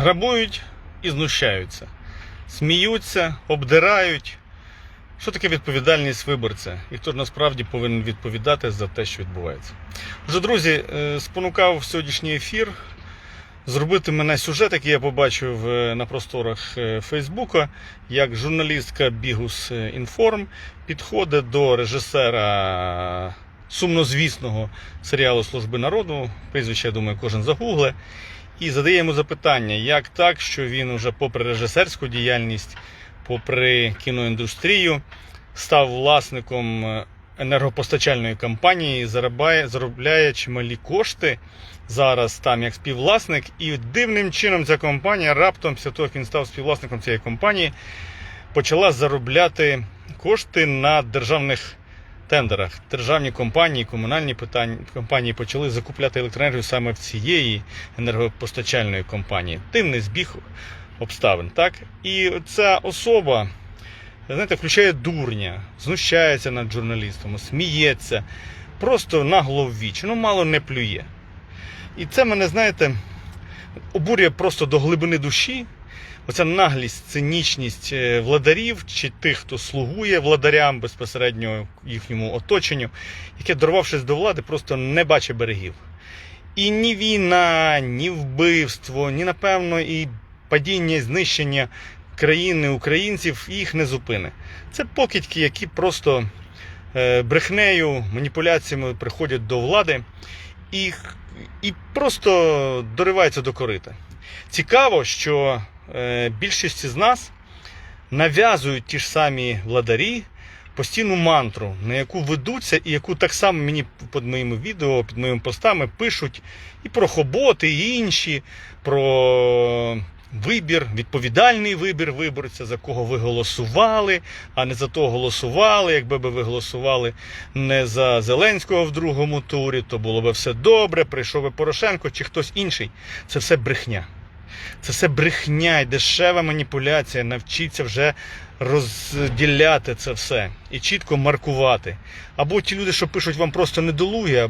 Грабують і знущаються, сміються, обдирають. Що таке відповідальність виборця? І хто ж насправді повинен відповідати за те, що відбувається? Отже, друзі, е, спонукав сьогоднішній ефір зробити мене сюжет, який я побачив е, на просторах е, Фейсбука, як журналістка Бігус Інформ підходить до режисера сумнозвісного серіалу Служби народу. Прізвище, я думаю, кожен загугле. І задає йому запитання, як так, що він уже попри режисерську діяльність, попри кіноіндустрію, став власником е, енергопостачальної компанії, заробляє, заробляє чималі кошти зараз там як співвласник. І дивним чином ця компанія раптом, після того, як він став співвласником цієї компанії, почала заробляти кошти на державних тендерах. Державні компанії, комунальні питання, компанії почали закупляти електроенергію саме в цієї енергопостачальної компанії. Дивний збіг обставин. Так? І ця особа, знаєте, включає дурня, знущається над журналістом, сміється, просто нагло в віч, ну мало не плює. І це мене, знаєте, обурює просто до глибини душі. Оця наглість, цинічність е, владарів чи тих, хто слугує владарям безпосередньо їхньому оточенню, яке, дорвавшись до влади, просто не бачить берегів. І ні війна, ні вбивство, ні, напевно, і падіння, і знищення країни українців їх не зупине. Це покидьки, які просто е, брехнею, маніпуляціями приходять до влади і, і просто дориваються до корита. Цікаво, що більшість з нас нав'язують ті ж самі владарі постійну мантру, на яку ведуться, і яку так само мені під моїми відео, під моїми постами пишуть і про хоботи, і інші, про вибір, відповідальний вибір виборця, за кого ви голосували, а не за того голосували. Якби би ви голосували не за Зеленського в другому турі, то було би все добре, прийшов би Порошенко чи хтось інший. Це все брехня. Це все брехня і дешева маніпуляція. Навчіться вже розділяти це все і чітко маркувати. Або ті люди, що пишуть вам просто недолугі,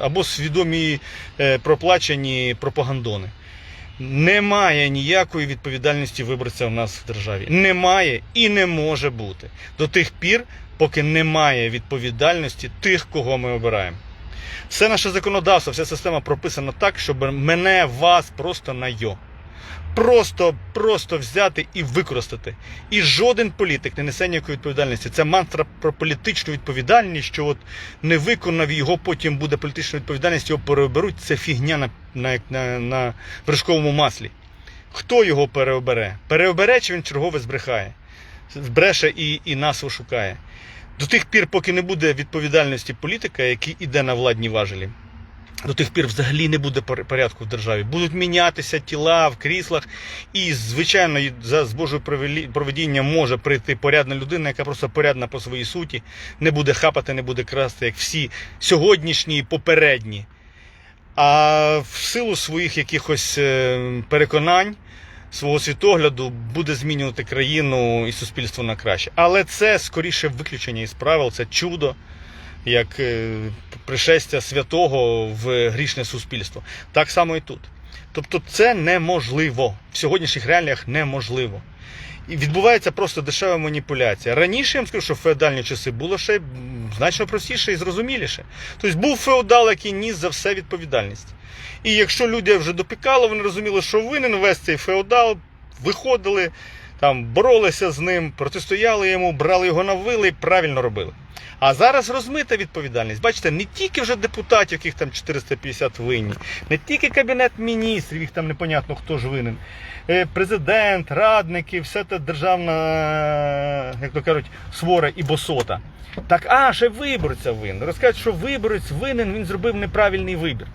або, свідомі е, проплачені пропагандони. Немає ніякої відповідальності виборця в нас в державі. Немає і не може бути до тих пір, поки немає відповідальності тих, кого ми обираємо. Все наше законодавство, вся система прописана так, щоб мене, вас просто на йо. Просто, просто взяти і використати. І жоден політик не несе ніякої відповідальності. Це мантра про політичну відповідальність, що от не виконав його, потім буде політична відповідальність, його переоберуть. Це фігня на, на, на, на вершковому маслі. Хто його переобере? Переобере, чи він чергове збрехає? Збреше і, і нас ошукає. До тих пір, поки не буде відповідальності політика, який іде на владні важелі, до тих пір взагалі не буде пор- порядку в державі. Будуть мінятися тіла в кріслах, і, звичайно, за з Божою проведінням може прийти порядна людина, яка просто порядна по своїй суті, не буде хапати, не буде красти, як всі сьогоднішні і попередні. А в силу своїх якихось е, переконань, свого світогляду буде змінювати країну і суспільство на краще. Але це скоріше виключення із правил, це чудо, як е, пришестя святого в грішне суспільство. Так само і тут. Тобто це неможливо. В сьогоднішніх реаліях неможливо. І відбувається просто дешева маніпуляція. Раніше я вам скажу, що в феодальні часи було ще значно простіше і зрозуміліше. Тобто був феодал, який ніс за все відповідальність. І якщо люди вже допікало, вони розуміли, що винен весь цей феодал, виходили, там боролися з ним, протистояли йому, брали його на вили і правильно робили. А зараз розмита відповідальність. Бачите, не тільки вже депутатів, яких там 450 винні, не тільки кабінет міністрів, їх там непонятно хто ж винен. Е, Президент, радники, все це державна, е, як то кажуть, свора і босота. Так, а, ще виборця винен. Розкажуть, що виборець винен, він зробив неправильний вибір.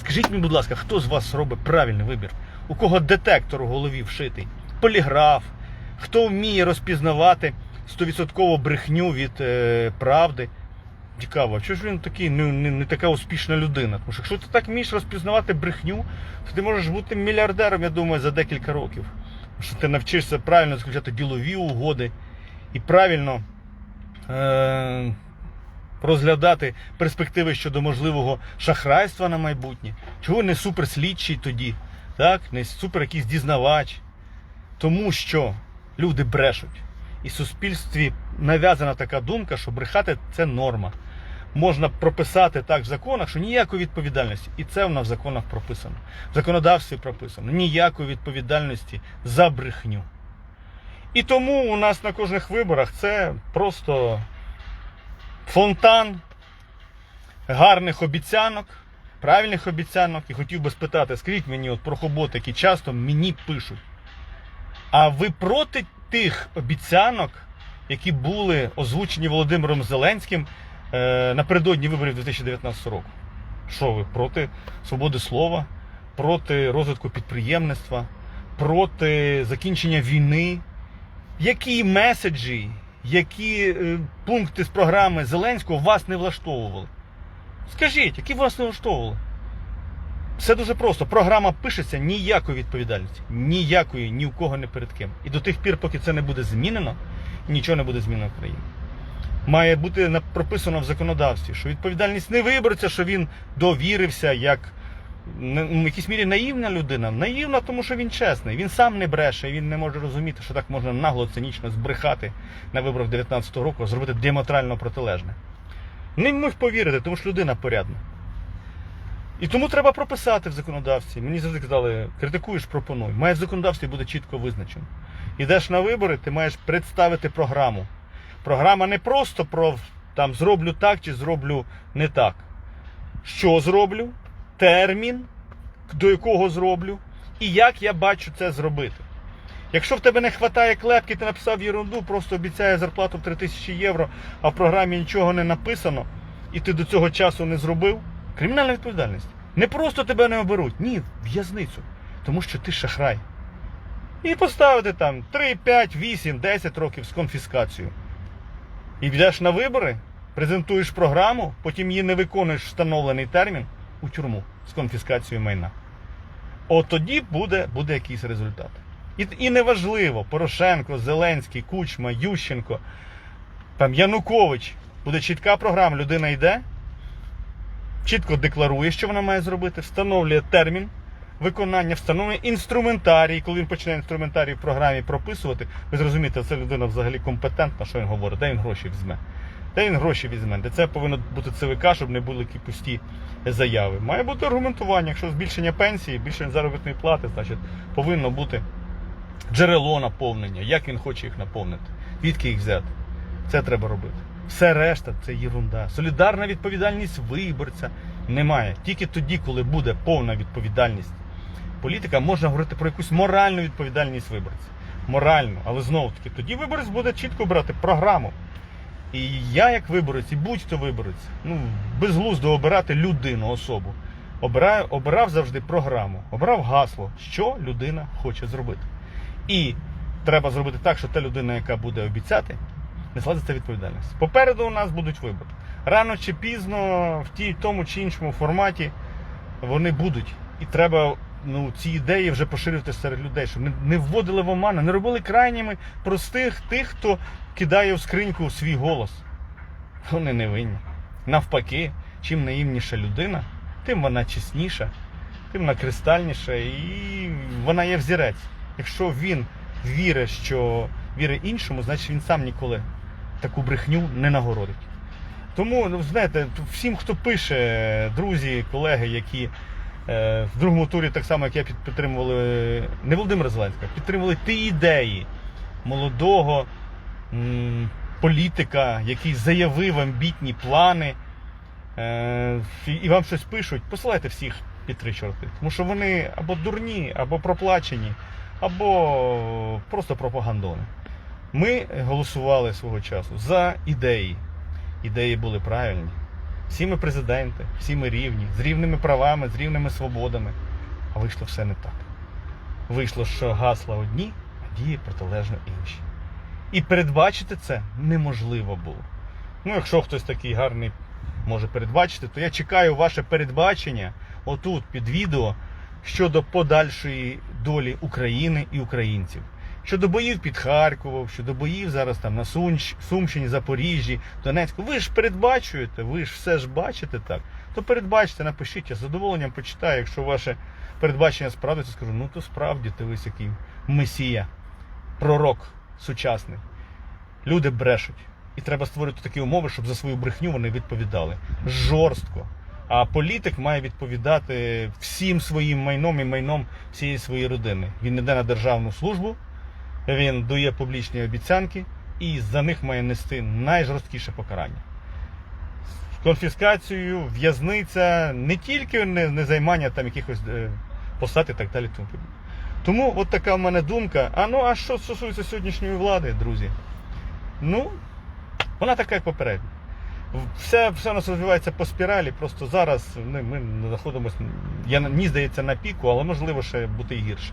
Скажіть мені, будь ласка, хто з вас робить правильний вибір? У кого детектор у голові вшитий? Поліграф? Хто вміє розпізнавати 100% брехню від е, правди? Цікаво, чого ж він такий не, не, не така успішна людина? Тому що якщо ти так вмієш розпізнавати брехню, то ти можеш бути мільярдером, я думаю, за декілька років. Тому що ти навчишся правильно заключати ділові угоди і правильно е, розглядати перспективи щодо можливого шахрайства на майбутнє. Чого не суперслідчий тоді? так, не супер якийсь дізнавач. Тому що люди брешуть. І суспільстві нав'язана така думка, що брехати це норма. Можна прописати так в законах, що ніякої відповідальності. І це в нас в законах прописано. В законодавстві прописано. Ніякої відповідальності за брехню. І тому у нас на кожних виборах це просто фонтан гарних обіцянок, правильних обіцянок. І хотів би спитати, скажіть мені от про хоботи, які часто мені пишуть. А ви проти тих обіцянок, які були озвучені Володимиром Зеленським е, напередодні виборів 2019 року? Що ви проти свободи слова, проти розвитку підприємництва, проти закінчення війни? Які меседжі, які е, пункти з програми Зеленського вас не влаштовували? Скажіть, які вас не влаштовували? Все дуже просто. Програма пишеться ніякої відповідальності. Ніякої, ні у кого не перед ким. І до тих пір, поки це не буде змінено, нічого не буде змінено в країні. Має бути прописано в законодавстві, що відповідальність не виборця, що він довірився як ну, в якійсь мірі наївна людина. Наївна, тому що він чесний. Він сам не бреше, він не може розуміти, що так можна нагло, цинічно збрехати на виборах 19-го року, зробити діаметрально протилежне. Не міг повірити, тому що людина порядна. І тому треба прописати в законодавстві. Мені завжди казали, критикуєш, пропонуй. Має в законодавстві буде чітко визначено. Ідеш на вибори, ти маєш представити програму. Програма не просто про там зроблю так чи зроблю не так. Що зроблю, термін, до якого зроблю, і як я бачу це зробити. Якщо в тебе не вистачає клепки, ти написав ерунду, просто обіцяє зарплату в 3000 євро, а в програмі нічого не написано, і ти до цього часу не зробив, кримінальна відповідальність. Не просто тебе не оберуть, ні, в'язницю. Тому що ти шахрай. І поставити там 3, 5, 8, 10 років з конфіскацією. І йдеш на вибори, презентуєш програму, потім її не виконуєш встановлений термін у тюрму з конфіскацією майна. От тоді буде, буде якийсь результат. І, і неважливо, Порошенко, Зеленський, Кучма, Ющенко, там Янукович. Буде чітка програма, людина йде, чітко декларує, що вона має зробити, встановлює термін виконання, встановлює інструментарій. Коли він почне інструментарій в програмі прописувати, ви зрозумієте, це людина взагалі компетентна, що він говорить, де він гроші візьме. Де він гроші візьме? Де це повинно бути ЦВК, щоб не були які пусті заяви. Має бути аргументування. Якщо збільшення пенсії, збільшення заробітної плати, значить повинно бути джерело наповнення, як він хоче їх наповнити, відки їх взяти. Це треба робити. Все решта це єрунда. Солідарна відповідальність виборця немає. Тільки тоді, коли буде повна відповідальність політика, можна говорити про якусь моральну відповідальність виборця. Моральну, але знову таки, тоді виборець буде чітко брати програму. І я, як виборець, і будь-хто виборець, ну, безглуздо обирати людину, особу. Обираю, обирав завжди програму, обирав гасло, що людина хоче зробити. І треба зробити так, що та людина, яка буде обіцяти, несла за це відповідальність. Попереду у нас будуть вибори. Рано чи пізно, в тій, тому чи іншому форматі вони будуть. І треба ну, ці ідеї вже поширювати серед людей, щоб не, вводили в оману, не робили крайніми простих тих, хто кидає в скриньку свій голос. Вони не винні. Навпаки, чим наївніша людина, тим вона чесніша, тим вона кристальніша і вона є взірець. Якщо він вірить, що вірить іншому, значить він сам ніколи таку брехню не нагородить. Тому, ну, знаєте, всім, хто пише, друзі, колеги, які е, в другому турі, так само як я підтримували не Володимира Зеленського, підтримували ті ідеї молодого м, політика, який заявив амбітні плани, е, і- вам щось пишуть, посилайте всіх під три чорти. Тому що вони або дурні, або проплачені, або просто пропагандони. Ми голосували свого часу за ідеї. Ідеї були правильні. Всі ми президенти, всі ми рівні, з рівними правами, з рівними свободами. А вийшло все не так. Вийшло, що гасла одні, а дії протилежно інші. І передбачити це неможливо було. Ну, якщо хтось такий гарний може передбачити, то я чекаю ваше передбачення отут під відео щодо подальшої долі України і українців. Щодо боїв під Харковом, щодо боїв зараз там на Сумщ- Сумщині, Запоріжжі, Донецьку. Ви ж передбачуєте, ви ж все ж бачите так. То передбачте, напишіть, я з задоволенням почитаю, якщо ваше передбачення справдиться, скажу, ну то справді ти ось який месія, пророк сучасний. Люди брешуть. І треба створити такі умови, щоб за свою брехню вони відповідали. Жорстко. А політик має відповідати всім своїм майном і майном всієї своєї родини. Він йде на державну службу, він дує публічні обіцянки і за них має нести найжорсткіше покарання. Конфіскацію, в'язниця, не тільки не, займання там якихось е, посад і так далі. Тому, от така в мене думка. А ну а що стосується сьогоднішньої влади, друзі? Ну, вона така, як попередня. Все, все у нас розвивається по спіралі. Просто зараз ну, ми знаходимося, мені здається, на піку, але можливо ще бути і гірше.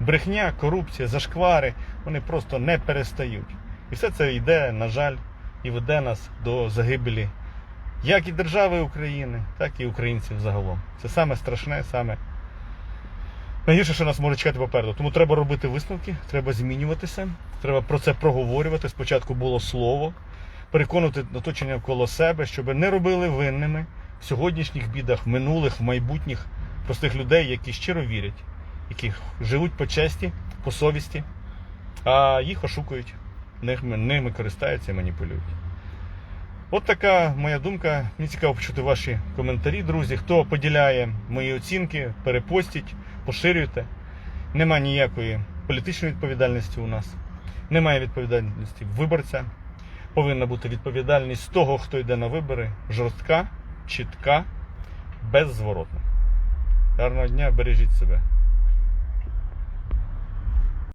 Брехня, корупція, зашквари, вони просто не перестають. І все це йде, на жаль, і веде нас до загибелі як і держави України, так і українців загалом. Це саме страшне, саме найгірше, що нас може чекати попереду. Тому треба робити висновки, треба змінюватися, треба про це проговорювати. Спочатку було слово, переконувати оточення навколо себе, щоб не робили винними в сьогоднішніх бідах, минулих, в майбутніх простих людей, які щиро вірять, які живуть по честі, по совісті, а їх ошукують, ними, користаються і маніпулюють. От така моя думка. Мені цікаво почути ваші коментарі, друзі. Хто поділяє мої оцінки, перепостіть, поширюйте. Нема ніякої політичної відповідальності у нас, немає відповідальності виборця. Повинна бути відповідальність того, хто йде на вибори, жорстка, чітка, беззворотна. Гарного дня, бережіть себе.